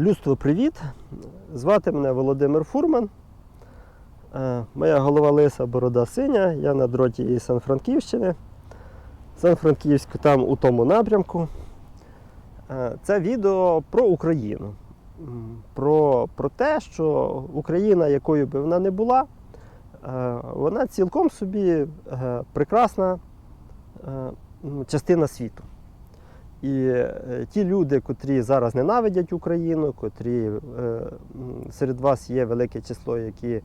Людство, привіт! Звати мене Володимир Фурман. Е, Моя голова лиса, борода синя. Я на дроті із Сан-Франківщини. Сан-Франківськ там у тому напрямку. Е, Це відео про Україну. Про, про те, що Україна, якою би вона не була, е, вона цілком собі прекрасна частина світу. І е, ті люди, котрі зараз ненавидять Україну, котрі е, серед вас є велике число, які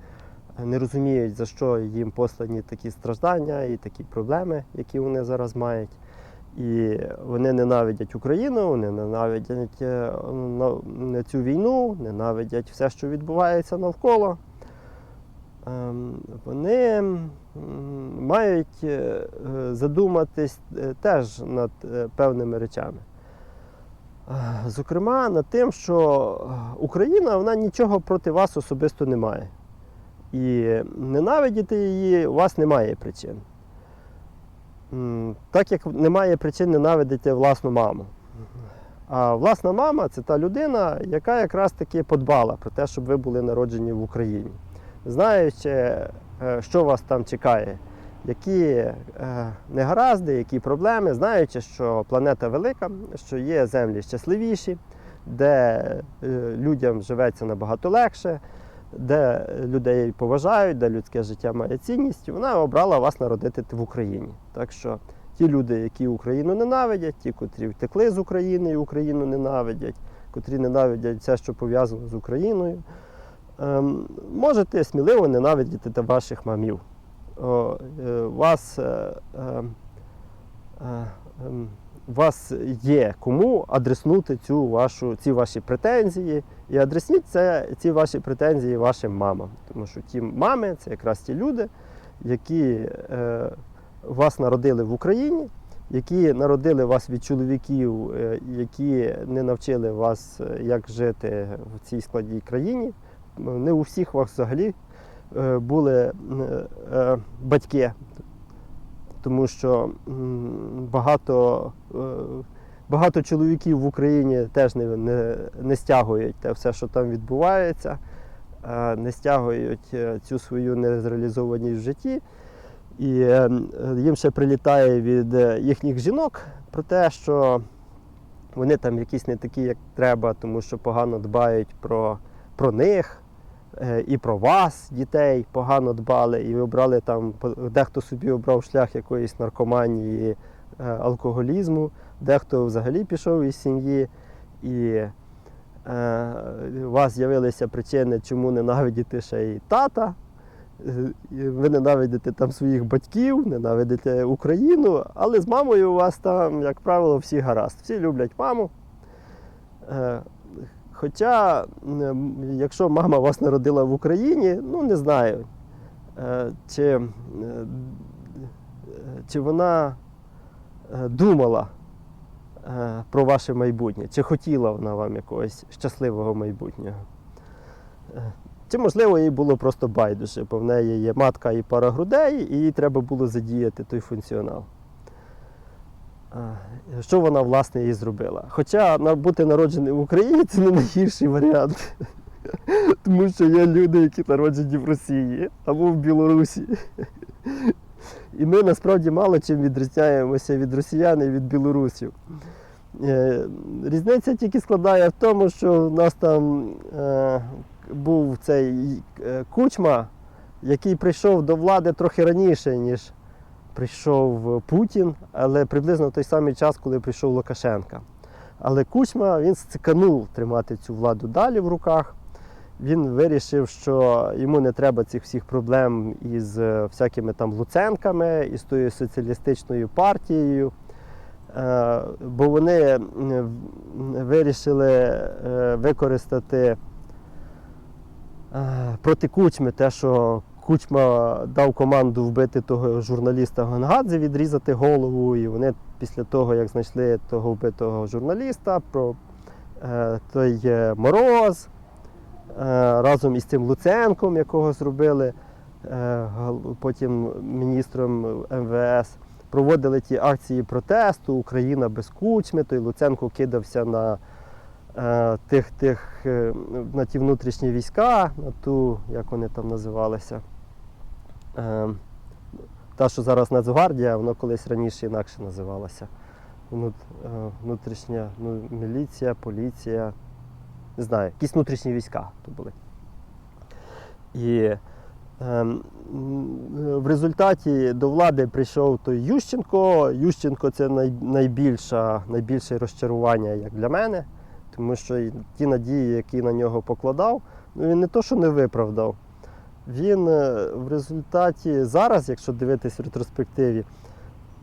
не розуміють, за що їм послані такі страждання і такі проблеми, які вони зараз мають. І вони ненавидять Україну, вони ненавидять е, цю війну, ненавидять все, що відбувається навколо. Ем, Вони мають е, задуматись е, теж над е, певними речами. Зокрема, над тим, що Україна вона нічого проти вас особисто не має. І ненавидіти її у вас немає причин. Так як немає причин ненавидіти власну маму. А власна мама це та людина, яка якраз таки подбала про те, щоб ви були народжені в Україні. Знаючи, е, що вас там чекає, які е, негаразди, які проблеми, знаючи, що планета велика, що є землі щасливіші, де е, людям живеться набагато легше, де людей поважають, де людське життя має цінність, вона обрала вас народити в Україні. Так що ті люди, які Україну ненавидять, ті, котрі втекли з України і Україну ненавидять, котрі ненавидять все, що пов'язано з Україною, можете сміливо ненавидіти ваших мамів. Е, вас, е, е, е, ем, вас є кому адреснути цю вашу, ці ваші претензії. І адресніть це, ці ваші претензії вашим мамам. Тому що ті мами це якраз ті люди, які вас народили в Україні, які народили вас від чоловіків, які не навчили вас, як жити в цій складній країні. Не у всіх вас взагалі е, були е, е, батьки, тому що багато, багато чоловіків в Україні теж не, не, не стягують те все, що там відбувається, не стягують цю свою незреалізованість в житті. І їм ще прилітає від їхніх жінок про те, що вони там якісь не такі, як треба, тому що погано дбають про, про них і про вас, дітей, погано дбали, і обрали там, дехто собі обрав шлях якоїсь наркоманії, е, алкоголізму, дехто взагалі пішов із сім'ї. І е, у вас з'явилися причини, чому ненавидіти ще й тата. Е, Ви ненавидите там своїх батьків, ненавидите Україну, але з мамою у вас там, як правило, всі гаразд. Всі люблять маму. Е, Хоча, якщо мама вас народила в Україні, ну не знаю, е, чи, е, чи вона е, думала е, про ваше майбутнє, чи хотіла вона вам якогось щасливого майбутнього. Е, Чи можливо їй було просто байдуже, бо в неї є матка і пара грудей, і їй треба було задіяти той функціонал. А, Що вона власне і зробила? Хоча бути народженим в Україні це не найгірший варіант. Тому що є люди, які народжені в Росії або в Білорусі. І ми насправді мало чим відрізняємося від росіян і від білорусів. Е, Різниця тільки складає в тому, що в нас там е, був цей е, кучма, який прийшов до влади трохи раніше, ніж прийшов Путін, але приблизно в той самий час, коли прийшов Лукашенка. Але Кучма він стиканув тримати цю владу далі в руках. Він вирішив, що йому не треба цих всіх проблем із е, всякими там Луценками, із тою соціалістичною партією. Е, Бо вони вирішили е, використати е, проти Кучми те, що Кучма дав команду вбити того журналіста Гонгадзе, відрізати голову, і вони після того, як знайшли того вбитого журналіста, про е, той е, мороз е, разом із цим Луценком, якого зробили е, потім міністром МВС, проводили ті акції протесту Україна без кучми. Той Луценко кидався на е, тих, тих, е, на ті внутрішні війська, на ту, як вони там називалися. Е, Та, що зараз Нацгвардія, воно колись раніше інакше називалося. Е, Внутрішня ну, міліція, поліція, не знаю, якісь внутрішні війська то були. І ем, в результаті до влади прийшов той Ющенко. Ющенко це най, найбільша, найбільше розчарування як для мене, тому що ті надії, які на нього покладав, ну він не то, що не виправдав. Він е, в результаті зараз, якщо дивитись в ретроспективі,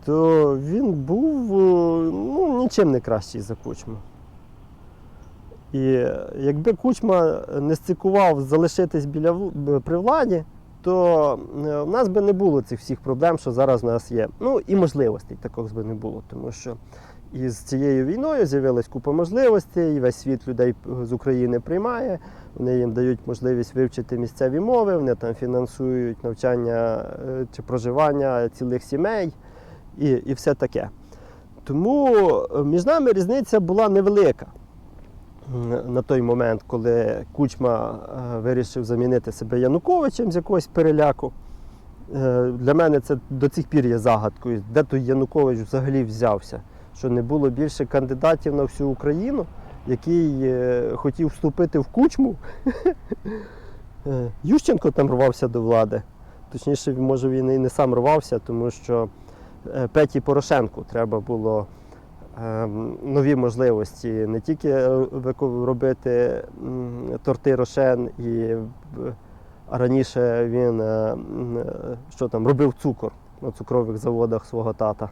то він був е, ну, нічим не кращий за кучму. І е, якби кучма не стикував залишитись біля при владі, то в нас би не було цих всіх проблем, що зараз в нас є. Ну і можливостей також би не було, тому що із цією війною з'явилась купа можливостей, і весь світ людей з України приймає. Вони їм дають можливість вивчити місцеві мови, вони там фінансують навчання е, чи проживання цілих сімей і, і все таке. Тому е, між нами різниця була невелика на той момент, коли Кучма е, вирішив замінити себе Януковичем з якогось переляку. Для мене це до цих пір є загадкою, де той Янукович взагалі взявся, що не було більше кандидатів на всю Україну, який е, хотів вступити в кучму. Е, Ющенко там рвався до влади. Точніше, може він і не сам рвався, тому що е, Петі Порошенку треба було ем, нові можливості не тільки робити торти рошен, і, раніше він що там, робив цукор на цукрових заводах свого тата.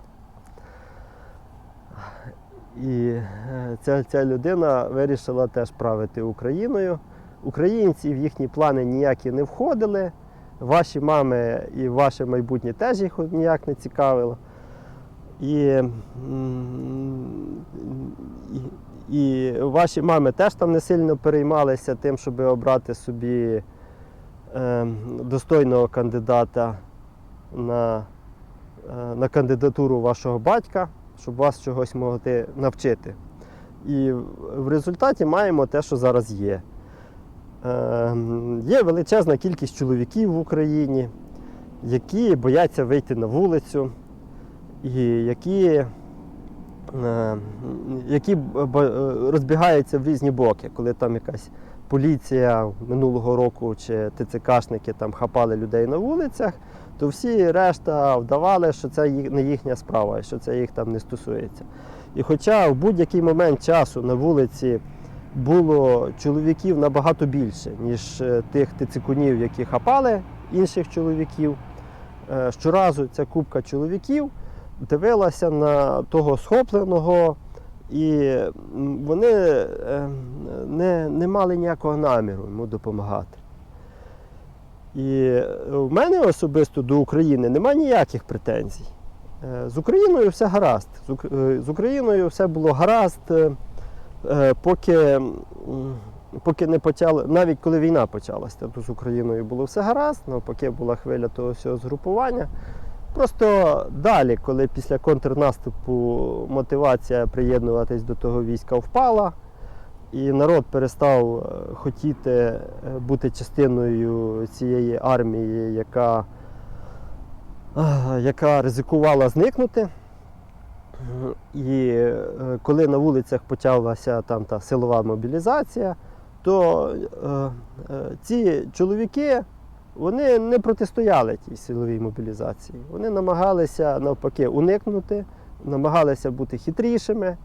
І е, ця, ця людина вирішила теж правити Україною. Українці в їхні плани ніякі не входили. Ваші мами і ваше майбутнє теж їх ніяк не цікавило. І, і, ваші мами теж там не сильно переймалися тим, щоб обрати собі е, достойного кандидата на, е, на кандидатуру вашого батька, щоб вас чогось могти навчити. І в результаті маємо те, що зараз є. Е, Є величезна кількість чоловіків в Україні, які бояться вийти на вулицю, і які, е, які е, розбігаються в різні боки, коли там якась поліція минулого року чи ТЦКшники там хапали людей на вулицях, то всі решта вдавали, що це не їхня справа, що це їх там не стосується. І хоча в будь-який момент часу на вулиці було чоловіків набагато більше, ніж е, тих тицикунів, які хапали інших чоловіків. Е, Щоразу ця купка чоловіків дивилася на того схопленого, і вони е, не, не мали ніякого наміру йому допомагати. І в мене особисто до України немає ніяких претензій. Е, З Україною все гаразд. З е, Україною все було гаразд, е, е, поки, поки не почали, навіть коли війна почалася, то з Україною було все гаразд, навпаки була хвиля того всього згрупування. Просто далі, коли після контрнаступу мотивація приєднуватись до того війська впала, і народ перестав е, хотіти е, бути частиною цієї армії, яка, е, яка ризикувала зникнути. І коли на вулицях почалася там та силова мобілізація, то е, ці чоловіки вони не протистояли тій силовій мобілізації. Вони намагалися навпаки уникнути, намагалися бути хитрішими,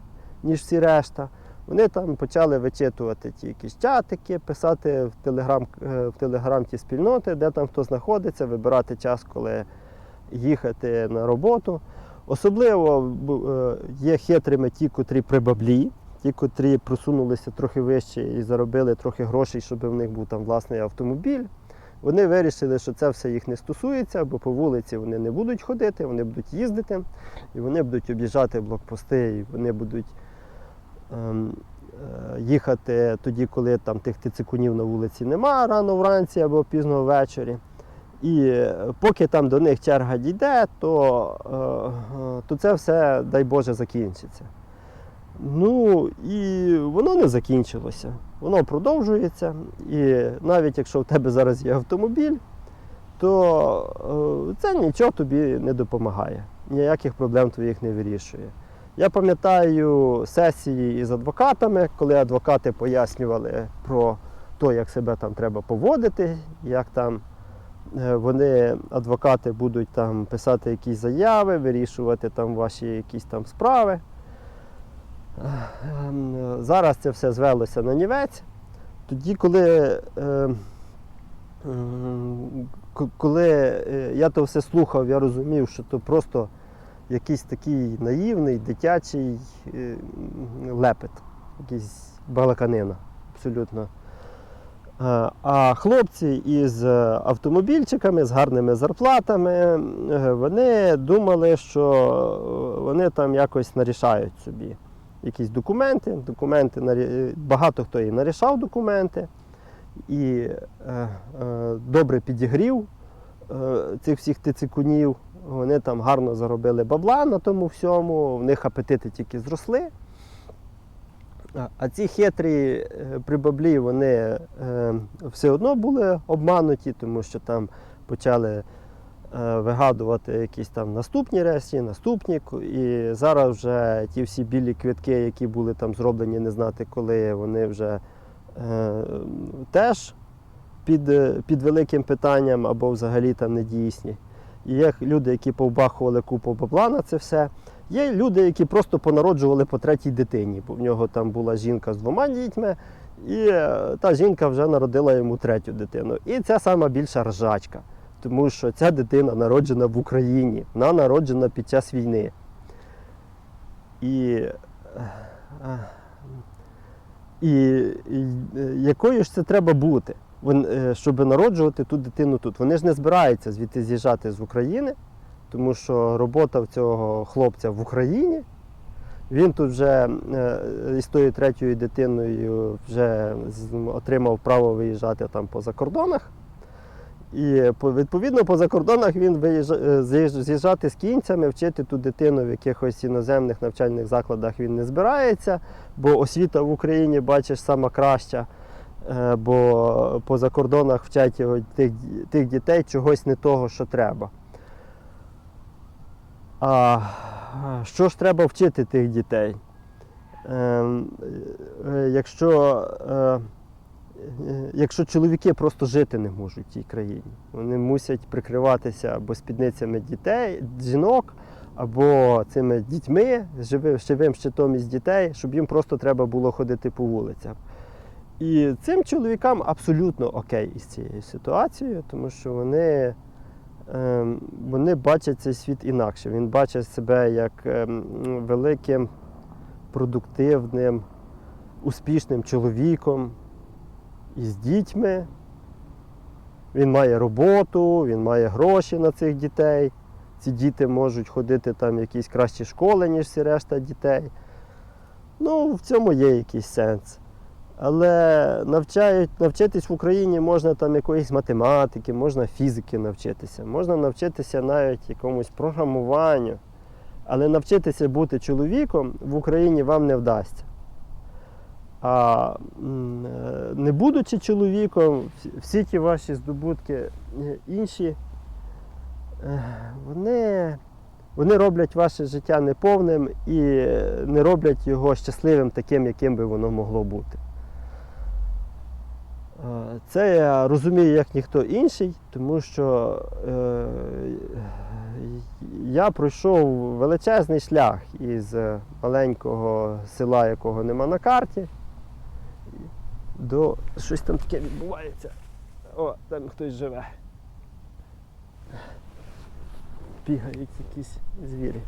ніж всі решта. Вони там почали вичитувати ті якісь чатики, писати в телеграм, в телеграм ті спільноти, де там хто знаходиться, вибирати час, коли їхати на роботу. Особливо е, є хитрими ті, котрі при баблі, ті, котрі просунулися трохи вище і заробили трохи грошей, щоб в них був там власний автомобіль. Вони вирішили, що це все їх не стосується, бо по вулиці вони не будуть ходити, вони будуть їздити, і вони будуть об'їжджати блокпости, і вони будуть їхати тоді, коли там тих тицикунів на вулиці нема, рано вранці або пізно ввечері. І е, поки там до них черга дійде, то, е, е, то це все, дай Боже, закінчиться. Ну і воно не закінчилося. Воно продовжується. І навіть якщо в тебе зараз є автомобіль, то е, це нічого тобі не допомагає, ніяких проблем твоїх не вирішує. Я пам'ятаю сесії із адвокатами, коли адвокати пояснювали про те, як себе там треба поводити, як там е, вони, адвокати, будуть там писати якісь заяви, вирішувати там ваші якісь там справи. Ем, Зараз це все звелося на нівець. Тоді, коли, е, м, к- коли е, я то все слухав, я розумів, що то просто якийсь такий наївний, дитячий е, лепет, якийсь балаканина абсолютно. Е, А хлопці із автомобільчиками, з гарними зарплатами, е, вони думали, що вони там якось нарішають собі якісь документи. Документи багато хто і нарішав документи, і добре підігрів цих всіх тицикунів. Вони там гарно заробили бабла на тому всьому, в них апетити тільки зросли. А- ці хитрі е, при баблі вони е, все одно були обмануті, тому що там почали е, вигадувати якісь там наступні речі, наступні. І зараз вже ті всі білі квитки, які були там зроблені, не знати коли, вони вже теж під, під великим питанням або взагалі там не дійсні. І є люди, які повбахували купу бабла на це все. Є люди, які просто понароджували по третій дитині, бо в нього там була жінка з двома дітьми, і е, та жінка вже народила йому третю дитину. І це сама більша ржачка, тому що ця дитина народжена в Україні, вона народжена під час війни. І, е, е, і, і якою ж це треба бути, щоб народжувати ту дитину тут? Вони ж не збираються звідти з'їжджати з України тому що робота в цього хлопця в Україні. Він тут вже е, із тою третьою дитиною вже отримав право виїжджати там по закордонах. І відповідно по закордонах він виїжджа- е, з'їжджати з кінцями, вчити ту дитину в якихось іноземних навчальних закладах він не збирається, бо освіта в Україні, бачиш, сама краща. Е, Бо по закордонах вчать тих, тих дітей чогось не того, що треба. А що ж треба вчити тих дітей? Ем, е, Якщо, е, якщо чоловіки просто жити не можуть в тій країні, вони мусять прикриватися або спідницями дітей, жінок, або цими дітьми, живим щитом із дітей, щоб їм просто треба було ходити по вулицях. І цим чоловікам абсолютно окей із цією ситуацією, тому що вони ем, вони бачать цей світ інакше. Він бачить себе як ем, великим, продуктивним, успішним чоловіком із дітьми. Він має роботу, він має гроші на цих дітей. Ці діти можуть ходити там в якісь кращі школи, ніж всі решта дітей. Ну, в цьому є якийсь сенс. Але навчають, навчитись в Україні можна там якоїсь математики, можна фізики навчитися, можна навчитися навіть якомусь програмуванню. Але навчитися бути чоловіком в Україні вам не вдасться. А е, не будучи чоловіком, всі- ті ваші здобутки е, інші, е, вони, вони роблять ваше життя неповним і не роблять його щасливим таким, яким би воно могло бути. Е, Це я розумію як ніхто інший, тому що е, я пройшов величезний шлях із маленького села, якого нема на карті, до щось там таке відбувається. О, там хтось живе. Бігають якісь звірі.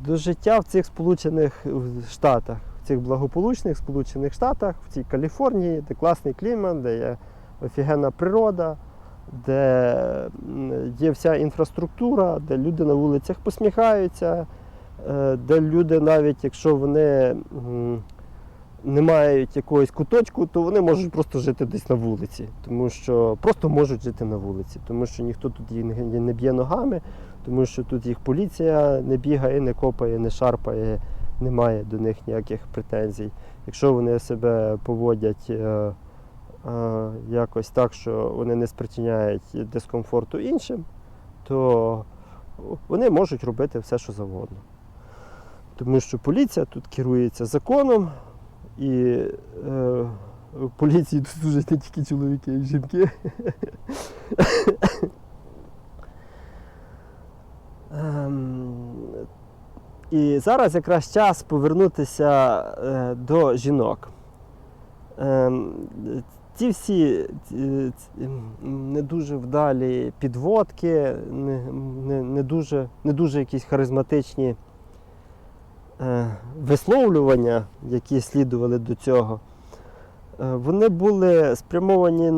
До життя в цих Сполучених Штатах, цих благополучних Сполучених Штатах, в цій Каліфорнії, де класний клімат, де є офігенна природа, де є вся інфраструктура, де люди на вулицях посміхаються, е, де люди, навіть якщо вони не мають якогось куточку, то вони можуть просто жити десь на вулиці, тому що просто можуть жити на вулиці, тому що ніхто тут їх не б'є ногами, тому що тут їх поліція не бігає, не копає, не шарпає, немає до них ніяких претензій. Якщо вони себе поводять е, е, якось так, що вони не спричиняють дискомфорту іншим, то вони можуть робити все, що завгодно. Тому що поліція тут керується законом, і е, в поліції тут служать не тільки чоловіки, а й жінки. Ем, І зараз якраз час повернутися е, до жінок. Ем, всі ці- ці, м, не дуже вдалі підводки, не, не, не, дуже, не дуже якісь харизматичні е, висловлювання, які слідували до цього, е, вони були спрямовані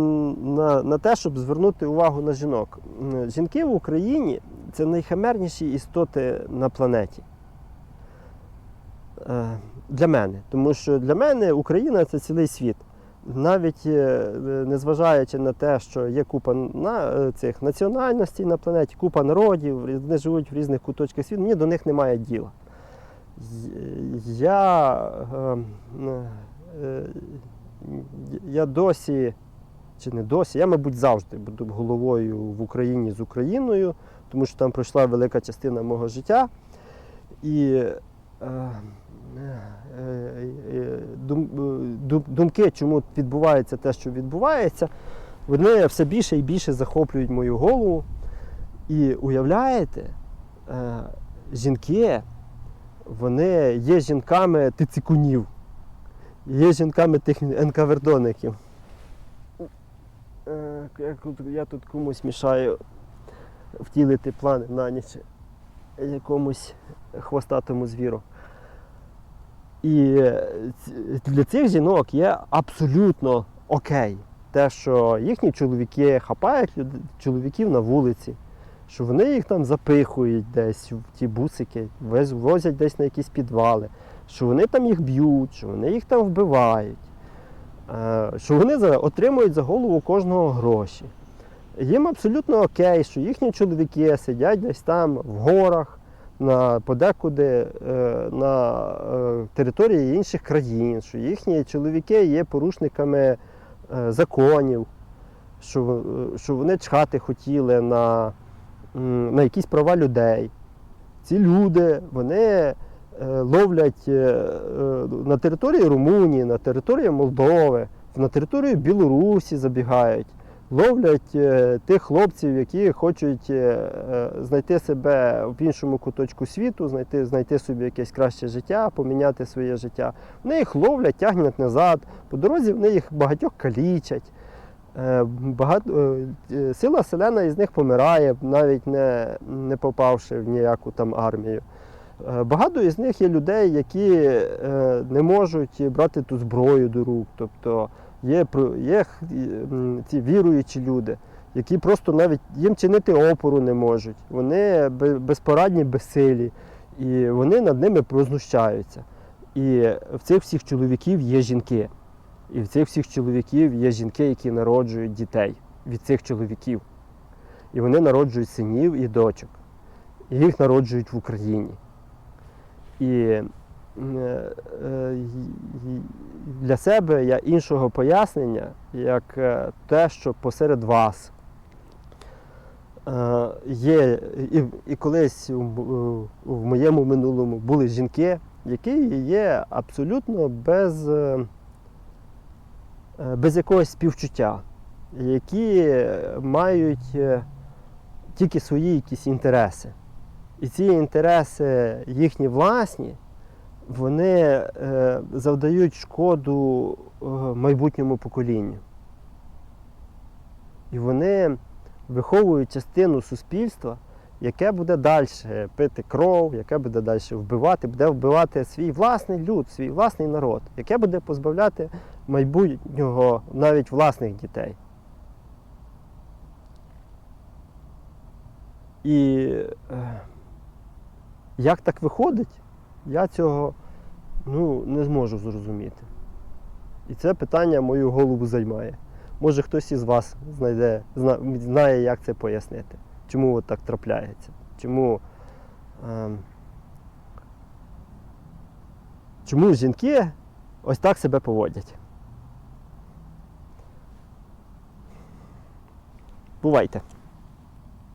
на, на те, щоб звернути увагу на жінок. Жінки в Україні це найхимерніші істоти на планеті. Е, Для мене. Тому що для мене Україна це цілий світ. Навіть е, незважаючи на те, що є купа на, е, цих національностей на планеті, купа народів, вони живуть в різних куточках світу, мені до них немає діла. Я, е, е, я досі, чи не досі, я, мабуть, завжди буду головою в Україні з Україною, тому що там пройшла велика частина мого життя. І е, е, е, дум, дум- думки, чому відбувається те, що відбувається, вони все більше і більше захоплюють мою голову. І уявляєте, жінки, вони є жінками тицикунів, є жінками тих енкавердоників. Я тут комусь мішаю втілити плани на ніч якомусь хвостатому звіру. І для цих жінок є абсолютно окей те, що їхні чоловіки хапають чоловіків на вулиці, що вони їх там запихують десь в ті бусики, возять десь на якісь підвали, що вони там їх б'ють, що вони їх там вбивають, е, що вони отримують за голову кожного гроші. Їм абсолютно окей, що їхні чоловіки сидять десь там в горах, на подекуди е, на е, території інших країн, що їхні чоловіки є порушниками е, законів, що, вони чхати хотіли на, на якісь права людей. Ці люди вони ловлять на території Румунії, на території Молдови, на територію Білорусі забігають ловлять е, тих хлопців, які хочуть е, е, знайти себе в іншому куточку світу, знайти, знайти собі якесь краще життя, поміняти своє життя. Вони їх ловлять, тягнуть назад. По дорозі вони їх багатьох калічать. Багато, сила селена із них помирає, навіть не, не попавши в ніяку там армію. Багато із них є людей, які не можуть брати ту зброю до рук. Тобто є, є ці віруючі люди, які просто навіть їм чинити опору не можуть. Вони безпорадні, безсилі, і вони над ними прознущаються. І в цих всіх чоловіків є жінки. І в цих всіх чоловіків є жінки, які народжують дітей від цих чоловіків. І вони народжують синів і дочок. І їх народжують в Україні. І для себе я іншого пояснення, як е, те, що посеред вас е, є, і, і колись в моєму минулому були жінки, які є абсолютно без, е, е, без якогось співчуття, які мають е, тільки свої якісь інтереси. І ці інтереси їхні власні, вони е, завдають шкоду е, майбутньому поколінню. І вони виховують частину суспільства, яке буде далі пити кров, яке буде далі вбивати, буде вбивати свій власний люд, свій власний народ, яке буде позбавляти майбутнього навіть власних дітей. І е, як так виходить, я цього ну, не зможу зрозуміти. І це питання мою голову займає. Може хтось із вас знайде, знає, як це пояснити, чому от так трапляється, чому е, чому жінки ось так себе поводять. Бувайте!